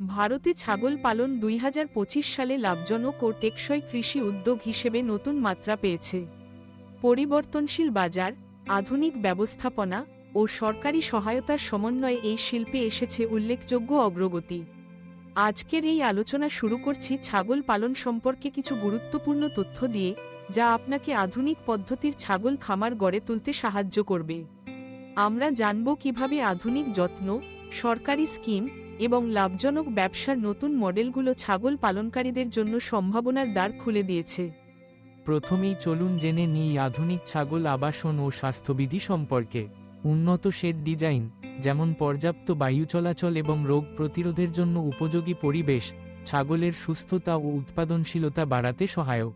ভারতে ছাগল পালন দুই হাজার পঁচিশ সালে লাভজনক ও টেকসই কৃষি উদ্যোগ হিসেবে নতুন মাত্রা পেয়েছে। পরিবর্তনশীল বাজার, আধুনিক ব্যবস্থাপনা ও সরকারি সহায়তার সমন্বয়ে এই শিল্পে এসেছে উল্লেখযোগ্য অগ্রগতি। আজকের এই আলোচনা শুরু করছি ছাগল পালন সম্পর্কে কিছু গুরুত্বপূর্ণ তথ্য দিয়ে, যা আপনাকে আধুনিক পদ্ধতির ছাগল খামার গড়ে তুলতে সাহায্য করবে। আমরা জানব কীভাবে আধুনিক যত্ন, সরকারি স্কিম এবং লাভজনক ব্যবসার নতুন মডেলগুলো ছাগল পালনকারীদের জন্য সম্ভাবনার দ্বার খুলে দিয়েছে। প্রথমেই চলুন জেনে নিই আধুনিক ছাগল আবাসন ও স্বাস্থ্যবিধি সম্পর্কে। উন্নত শেড ডিজাইন, যেমন পর্যাপ্ত বায়ু চলাচল এবং রোগ প্রতিরোধের জন্য উপযোগী পরিবেশ, ছাগলের সুস্থতা ও উৎপাদনশীলতা বাড়াতে সহায়ক।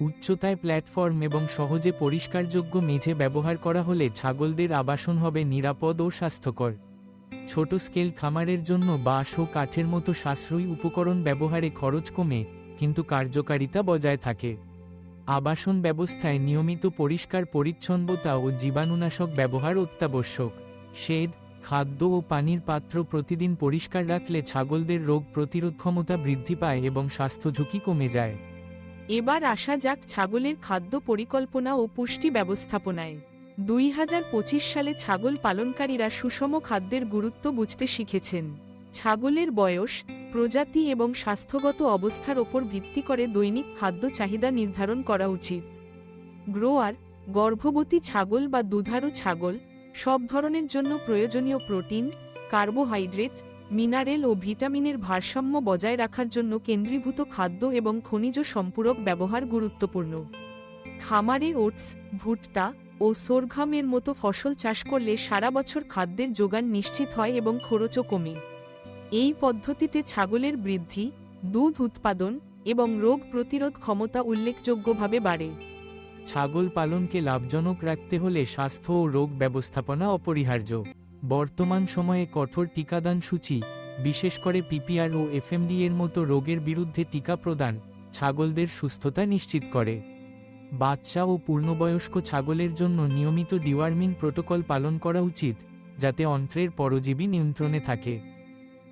উচ্চতায় প্ল্যাটফর্ম এবং সহজে পরিষ্কারযোগ্য মেঝে ব্যবহার করা হলে ছাগলদের আবাসন হবে নিরাপদ ও স্বাস্থ্যকর। ছোট স্কেল খামারের জন্য বাঁশ ও কাঠের মতো সাশ্রয়ী উপকরণ ব্যবহারে খরচ কমে, কিন্তু কার্যকারিতা বজায় থাকে। আবাসন ব্যবস্থায় নিয়মিত পরিষ্কার পরিচ্ছন্নতা ও জীবাণুনাশক ব্যবহার অত্যাবশ্যক। শেড, খাদ্য ও পানির পাত্র প্রতিদিন পরিষ্কার রাখলে ছাগলদের রোগ প্রতিরোধ ক্ষমতা বৃদ্ধি পায় এবং স্বাস্থ্য ঝুঁকি কমে যায়। এবার আসা যাক ছাগলের খাদ্য পরিকল্পনা ও পুষ্টি ব্যবস্থাপনায়। দুই হাজার পঁচিশ সালে ছাগল পালনকারীরা সুষম খাদ্যের গুরুত্ব বুঝতে শিখেছেন। ছাগলের বয়স, প্রজাতি এবং স্বাস্থ্যগত অবস্থার ওপর ভিত্তি করে দৈনিক খাদ্য চাহিদা নির্ধারণ করা উচিত। গ্রোয়ার, গর্ভবতী ছাগল বা দুধারু ছাগল, সব ধরনের জন্য প্রয়োজনীয় প্রোটিন, কার্বোহাইড্রেট, মিনারেল ও ভিটামিনের ভারসাম্য বজায় রাখার জন্য কেন্দ্রীভূত খাদ্য এবং খনিজ সম্পূরক ব্যবহার গুরুত্বপূর্ণ। খামারে ওটস, ভুট্টা ও সোরঘামের মতো ফসল চাষ করলে সারা বছর খাদ্যের যোগান নিশ্চিত হয় এবং খরচও কমে। এই পদ্ধতিতে ছাগলের বৃদ্ধি, দুধ উৎপাদন এবং রোগ প্রতিরোধ ক্ষমতা উল্লেখযোগ্যভাবে বাড়ে। ছাগল পালনকে লাভজনক রাখতে হলে স্বাস্থ্য ও রোগ ব্যবস্থাপনা অপরিহার্য। বর্তমান সময়ে কঠোর টিকাদান সূচি, বিশেষ করে পিপিআর ও এফএমডি এর মতো রোগের বিরুদ্ধে টিকা প্রদান ছাগলদের সুস্থতা নিশ্চিত করে। বাচ্চা ও পূর্ণবয়স্ক ছাগলের জন্য নিয়মিত ডিওয়ার্মিং প্রোটোকল পালন করা উচিত, যাতে অন্ত্রের পরজীবী নিয়ন্ত্রণে থাকে।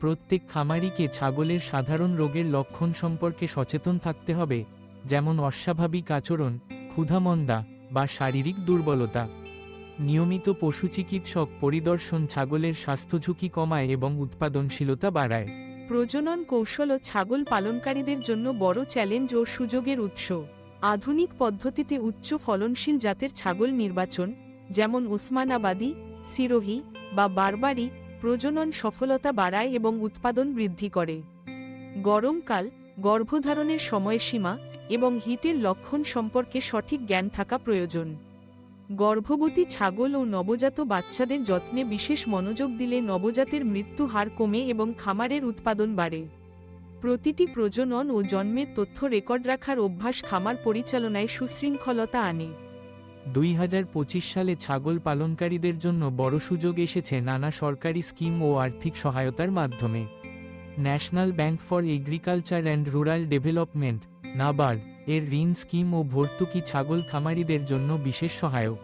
প্রত্যেক খামারিকে ছাগলের সাধারণ রোগের লক্ষণ সম্পর্কে সচেতন থাকতে হবে, যেমন অস্বাভাবিক আচরণ, ক্ষুধামন্দা বা শারীরিক দুর্বলতা। নিয়মিত পশু চিকিৎসক পরিদর্শন ছাগলের স্বাস্থ্য ঝুঁকি কমায় এবং উৎপাদনশীলতা বাড়ায়। প্রজনন কৌশল ও ছাগল পালনকারীদের জন্য বড় চ্যালেঞ্জ ও সুযোগের উৎস। আধুনিক পদ্ধতিতে উচ্চ ফলনশীল জাতের ছাগল নির্বাচন, যেমন ওসমানাবাদী সিরোহি বা বারবারি, প্রজনন সফলতা বাড়ায় এবং উৎপাদন বৃদ্ধি করে। গরমকাল, গর্ভধারণের সময়সীমা এবং হিটের লক্ষণ সম্পর্কে সঠিক জ্ঞান থাকা প্রয়োজন। গর্ভবতী ছাগল ও নবজাত বাচ্চাদের যত্নে বিশেষ মনোযোগ দিলে নবজাতের মৃত্যু হার কমে এবং খামারের উৎপাদন বাড়ে। প্রতিটি প্রজনন ও জন্মের তথ্য রেকর্ড রাখার অভ্যাস খামার পরিচালনায় সুশৃঙ্খলতা আনে। দুই হাজার পঁচিশ সালে ছাগল পালনকারীদের জন্য বড় সুযোগ এসেছে নানা সরকারি স্কিম ও আর্থিক সহায়তার মাধ্যমে। National bank for agriculture and rural development, NABARD, এর ঋণ স্কিম ও ভর্তুকি ছাগল খামারিদের জন্য বিশেষ সহায়ক।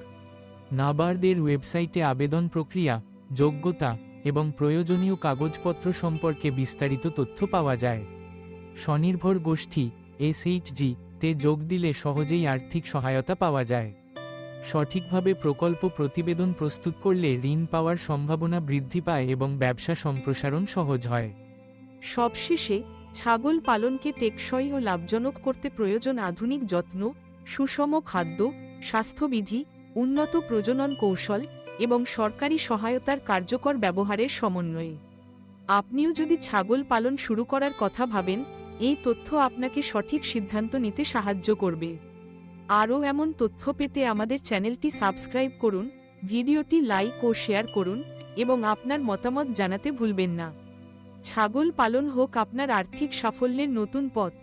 নাবার্ডের ওয়েবসাইটে আবেদন প্রক্রিয়া, যোগ্যতা এবং প্রয়োজনীয় কাগজপত্র সম্পর্কে বিস্তারিত তথ্য পাওয়া যায়। স্বনির্ভর গোষ্ঠী, এসএইচজি, তে যোগ দিলে সহজেই আর্থিক সহায়তা পাওয়া যায়। সঠিকভাবে প্রকল্প প্রতিবেদন প্রস্তুত করলে ঋণ পাওয়ার সম্ভাবনা বৃদ্ধি পায় এবং ব্যবসা সম্প্রসারণ সহজ হয়। সবশেষে, ছাগল পালনকে টেকসই ও লাভজনক করতে প্রয়োজন আধুনিক যত্ন, সুষম খাদ্য, স্বাস্থ্যবিধি, উন্নত প্রজনন কৌশল এবং সরকারি সহায়তার কার্যকর ব্যবহারের সমন্বয়ে। আপনিও যদি ছাগল পালন শুরু করার কথা ভাবেন, এই তথ্য আপনাকে সঠিক সিদ্ধান্ত নিতে সাহায্য করবে। আরও এমন তথ্য পেতে আমাদের চ্যানেলটি সাবস্ক্রাইব করুন, ভিডিওটি লাইক ও শেয়ার করুন, এবং আপনার মতামত জানাতে ভুলবেন না। ছাগল পালন হোক আপনার আর্থিক সাফল্যের নতুন পথ।